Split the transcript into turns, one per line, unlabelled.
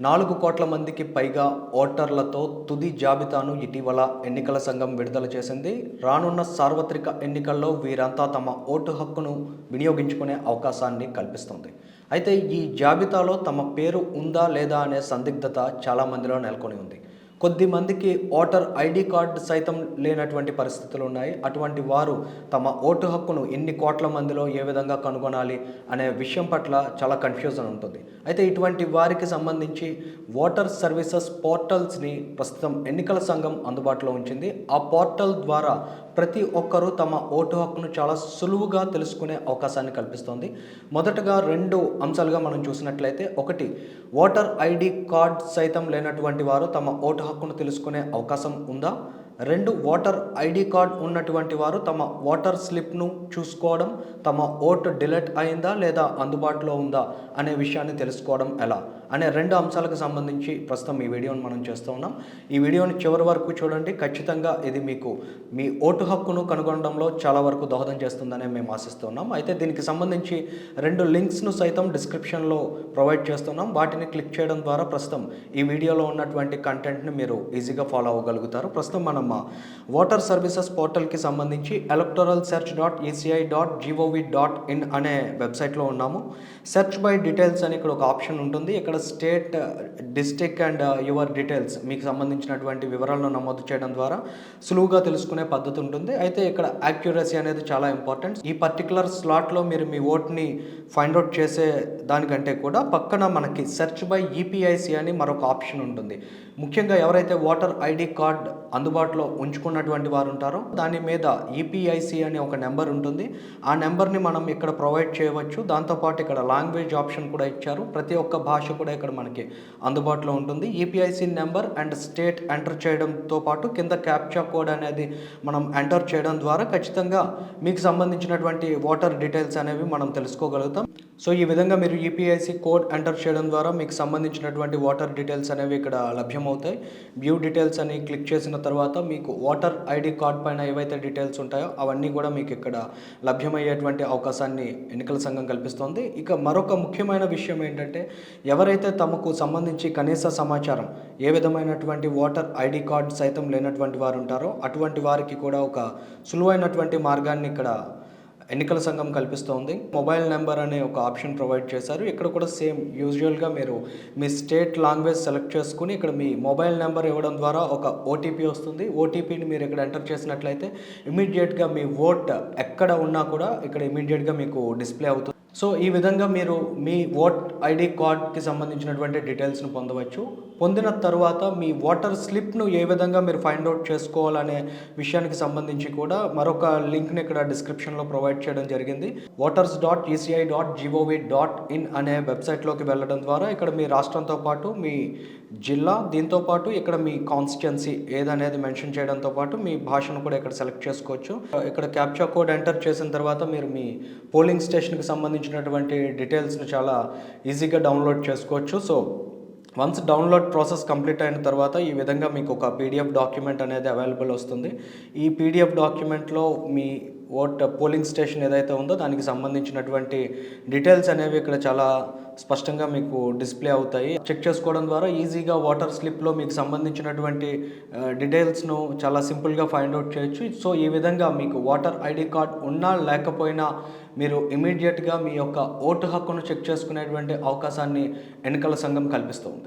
నాలుగు కోట్ల మందికి పైగా ఓటర్లతో తుది జాబితాను ఇటీవల ఎన్నికల సంఘం విడుదల చేసింది. రానున్న సార్వత్రిక ఎన్నికల్లో వీరంతా తమ ఓటు హక్కును వినియోగించుకునే అవకాశాన్ని కల్పిస్తుంది. అయితే ఈ జాబితాలో తమ పేరు ఉందా లేదా అనే సందిగ్ధత చాలా మందిలో నెలకొని ఉంది. కొద్దిమందికి ఓటర్ ఐడి కార్డు సైతం లేనటువంటి పరిస్థితులు ఉన్నాయి. అటువంటి వారు తమ ఓటు హక్కును ఎన్ని కోట్ల మందిలో ఏ విధంగా కనుగొనాలి అనే విషయం పట్ల చాలా కన్ఫ్యూజన్ ఉంటుంది. అయితే ఇటువంటి వారికి సంబంధించి ఓటర్ సర్వీసెస్ పోర్టల్స్ని ప్రస్తుతం ఎన్నికల సంఘం అందుబాటులో ఉంచింది. ఆ పోర్టల్ ద్వారా ప్రతి ఒక్కరూ తమ ఓటు హక్కును చాలా సులువుగా తెలుసుకునే అవకాశాన్ని కల్పిస్తోంది. మొదటగా రెండు అంశాలుగా మనం చూసినట్లయితే ఒకటి ఓటర్ ఐడి కార్డ్ సైతం లేనటువంటి వారు తమ ఓటు హక్కును తెలుసుకునే అవకాశం ఉందా? రెండు ఓటర్ ఐడి కార్డ్ ఉన్నటువంటి వారు తమ ఓటర్ స్లిప్ను చూసుకోవడం తమ ఓటు డిలీట్ అయిందా లేదా అందుబాటులో ఉందా అనే విషయాన్ని తెలుసుకోవడం ఎలా? అనే రెండు అంశాలకు సంబంధించి ప్రస్తుతం ఈ వీడియోని మనం చేస్తూ ఉన్నాం. ఈ వీడియోని చివరి వరకు చూడండి. ఖచ్చితంగా ఇది మీకు మీ ఓటు హక్కును కనుగొనడంలో చాలా వరకు దోహదం చేస్తుందనే మేము ఆశిస్తున్నాం అయితే దీనికి సంబంధించి రెండు లింక్స్ను సైతం డిస్క్రిప్షన్లో ప్రొవైడ్ చేస్తున్నాం. వాటిని క్లిక్ చేయడం ద్వారా ప్రస్తుతం ఈ వీడియోలో ఉన్నటువంటి కంటెంట్ని మీరు ఈజీగా ఫాలో అవ్వగలుగుతారు. ప్రస్తుతం మనం మా ఓటర్ సర్వీసెస్ పోర్టల్కి సంబంధించి electoral search dot ECI dot GOV dot in అనే వెబ్సైట్లో ఉన్నాము. సెర్చ్ బై డీటెయిల్స్ అని ఇక్కడ ఒక ఆప్షన్ ఉంటుంది. ఇక్కడ state district and your details మీకు సంబంధించినటువంటి వివరాలను నమోదు చేయడం ద్వారా సులువుగా తెలుసుకునే పద్ధతి ఉంటుంది. అయితే ఇక్కడ యాక్యురసీ అనేది చాలా ఇంపార్టెంట్ ఈ పర్టికులర్ స్లాట్లో మీరు మీ ఓట్ని ఫైండ్ అవుట్ చేసే దానికంటే కూడా పక్కన మనకి సెర్చ్ బై ఈపీఐసి అని మరొక ఆప్షన్ ఉంటుంది. ముఖ్యంగా ఎవరైతే ఓటర్ ఐడి కార్డ్ అందుబాటులో ఉంచుకున్నటువంటి వారు ఉంటారో దాని మీద ఈపీఐసి అనే ఒక నెంబర్ ఉంటుంది. ఆ నెంబర్ని మనం ఇక్కడ ప్రొవైడ్ చేయవచ్చు. దాంతోపాటు ఇక్కడ లాంగ్వేజ్ ఆప్షన్ కూడా ఇచ్చారు. ప్రతి ఒక్క భాష కూడా ఇక్కడ మనకి అందుబాటులో ఉంటుంది. EPIC number and state enter చేయడంతో పాటు కింద క్యాప్చా కోడ్ అనేది మనం ఎంటర్ చేయడం ద్వారా ఖచ్చితంగా మీకు సంబంధించినటువంటి ఓటర్ డీటెయిల్స్ అనేవి మనం తెలుసుకోగలుగుతాం. సో ఈ విధంగా మీరు ఈపీఐసి కోడ్ ఎంటర్ చేయడం ద్వారా మీకు సంబంధించినటువంటి ఓటర్ డీటెయిల్స్ అనేవి ఇక్కడ లభ్యమవుతాయి. వ్యూ డీటెయిల్స్ అని క్లిక్ చేసిన తర్వాత మీకు ఓటర్ ఐడి కార్డ్ పైన ఏవైతే డీటెయిల్స్ ఉంటాయో అవన్నీ కూడా మీకు ఇక్కడ లభ్యమయ్యేటువంటి అవకాశాన్ని ఎన్నికల సంఘం కల్పిస్తోంది. ఇక మరొక ముఖ్యమైన విషయం ఏంటంటే ఎవరైతే తమకు సంబంధించి కనీస సమాచారం ఏ విధమైనటువంటి ఓటర్ ఐడి కార్డ్ సైతం లేనటువంటి వారు ఉంటారో అటువంటి వారికి కూడా ఒక సులువైనటువంటి మార్గాన్ని ఇక్కడ ఎన్నికల సంఘం కల్పిస్తోంది. మొబైల్ నెంబర్ అనే ఒక ఆప్షన్ ప్రొవైడ్ చేశారు. ఇక్కడ కూడా సేమ్ యూజువల్గా మీరు మీ స్టేట్ లాంగ్వేజ్ సెలెక్ట్ చేసుకుని ఇక్కడ మీ మొబైల్ నెంబర్ ఇవ్వడం ద్వారా ఒక ఓటీపీ వస్తుంది. ఓటీపీని మీరు ఇక్కడ ఎంటర్ చేసినట్లయితే ఇమీడియట్గా మీ ఓట్ ఎక్కడ ఉన్నా కూడా ఇక్కడ ఇమీడియట్గా మీకు డిస్ప్లే అవుతుంది. సో ఈ విధంగా మీరు మీ ఓట్ ఐడి కార్డ్కి సంబంధించినటువంటి డీటెయిల్స్ను పొందవచ్చు. పొందిన తర్వాత మీ ఓటర్ స్లిప్ను ఏ విధంగా మీరు ఫైండ్ అవుట్ చేసుకోవాలనే విషయానికి సంబంధించి కూడా మరొక లింక్ని ఇక్కడ డిస్క్రిప్షన్లో ప్రొవైడ్ చేయడం జరిగింది. Voters dot ECI dot GOV dot in అనే వెబ్సైట్లోకి వెళ్ళడం ద్వారా ఇక్కడ మీ రాష్ట్రంతో పాటు మీ జిల్లా దీంతో పాటు ఇక్కడ మీ కాన్స్టిట్యున్సీ ఏదనేది మెన్షన్ చేయడంతో పాటు మీ భాషను కూడా ఇక్కడ సెలెక్ట్ చేసుకోవచ్చు. ఇక్కడ క్యాప్చా కోడ్ ఎంటర్ చేసిన తర్వాత మీరు మీ పోలింగ్ స్టేషన్కి సంబంధించి సంబంధించినటువంటి డీటెయిల్స్ని చాలా ఈజీగా డౌన్లోడ్ చేసుకోవచ్చు. So once download process complete అయిన తర్వాత ఈ విధంగా మీకు ఒక పీడిఎఫ్ డాక్యుమెంట్ అనేది అవైలబుల్ వస్తుంది. ఈ పీడిఎఫ్ డాక్యుమెంట్లో మీ ఓట్ పోలింగ్ స్టేషన్ ఏదైతే ఉందో దానికి సంబంధించినటువంటి డీటెయిల్స్ అనేవి ఇక్కడ చాలా స్పష్టంగా మీకు డిస్ప్లే అవుతాయి. చెక్ చేసుకోవడం ద్వారా ఈజీగా వాటర్ స్లిప్లో మీకు సంబంధించినటువంటి డీటెయిల్స్ను చాలా సింపుల్గా ఫైండ్ అవుట్ చేయొచ్చు. సో ఈ విధంగా మీకు వాటర్ ఐడి కార్డ్ ఉన్నా లేకపోయినా మీరు ఇమీడియట్గా మీ యొక్క ఓటు హక్కును చెక్ చేసుకునేటువంటి అవకాశాన్ని ఎన్నికల సంఘం కల్పిస్తుంది.